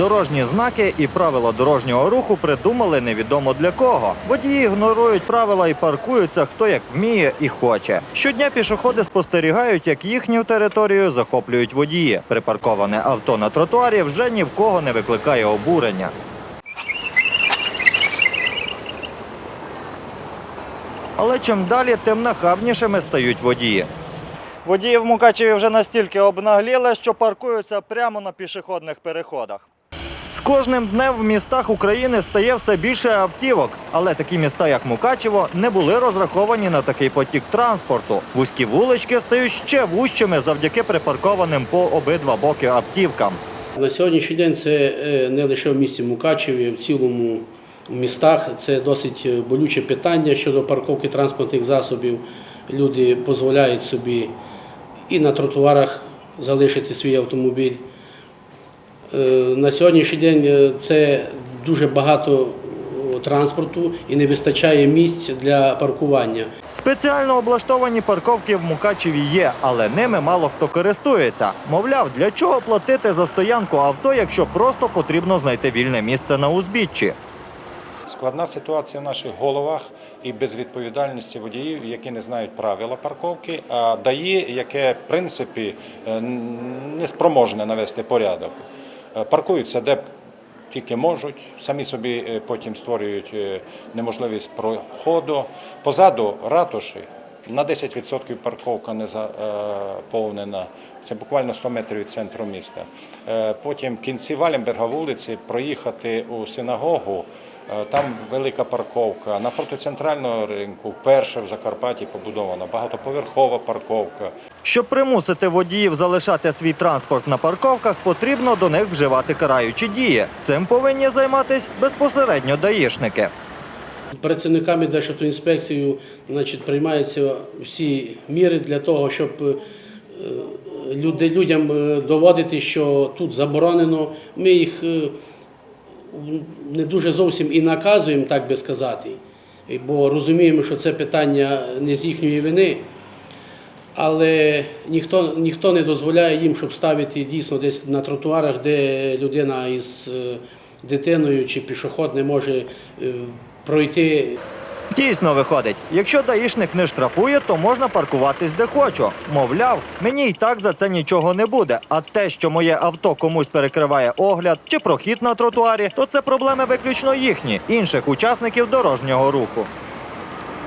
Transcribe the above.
Дорожні знаки і правила дорожнього руху придумали невідомо для кого. Водії ігнорують правила і паркуються хто як вміє і хоче. Щодня пішоходи спостерігають, як їхню територію захоплюють водії. Припарковане авто на тротуарі вже ні в кого не викликає обурення. Але чим далі, тим нахабнішими стають водії. Водії в Мукачеві вже настільки обнагліли, що паркуються прямо на пішохідних переходах. З кожним днем в містах України стає все більше автівок, але такі міста, як Мукачево, не були розраховані на такий потік транспорту. Вузькі вулички стають ще вущими завдяки припаркованим по обидва боки автівкам. На сьогоднішній день це е, не лише в місті Мукачеві, в цілому містах це досить е, болюче питання щодо парковки транспортних засобів. Люди дозволяють собі і на тротуарах залишити свій автомобіль. Е, На сьогоднішній день е, це дуже багато транспорту і не вистачає місць для паркування. Спеціально облаштовані парковки в Мукачеві є, але ними мало хто користується. Мовляв, для чого платити за стоянку авто, якщо просто потрібно знайти вільне місце на узбіччі. Складна ситуація в наших головах і безвідповідальності водіїв, які не знають правила парковки, а ДАІ, яке в принципі е, не спроможне навести порядок. Е, Паркуються де тільки можуть, самі собі е, потім створюють е, неможливість проходу. Позаду ратуші на 10% парковка не заповнена. Це буквально 100 метрів від центру міста. Потім в кінці Валімберга вулиці проїхати у синагогу. Е, Там велика парковка. Напроти центрального ринку вперше в Закарпатті побудована багатоповерхова парковка. Щоб примусити водіїв залишати свій транспорт на парковках, потрібно до них вживати караючі дії. Цим повинні займатися безпосередньо даїшники. Працівниками Державтоінспекцією значить, приймаються всі міри для того, щоб е, люди, людям е, доводити, що тут заборонено. Ми їх не дуже зовсім і наказуємо, так би сказати, бо розуміємо, що це питання не з їхньої вини. Але ніхто, ніхто не дозволяє їм, щоб ставити дійсно десь на тротуарах, де людина із е, дитиною чи пішоход не може е, пройти Дійсно виходить, якщо даїшник не штрафує, то можна паркуватись де хочу. Мовляв, мені й так за це нічого не буде. А те, що моє авто комусь перекриває огляд чи прохід на тротуарі, то це проблеми виключно їхні, інших учасників дорожнього руху.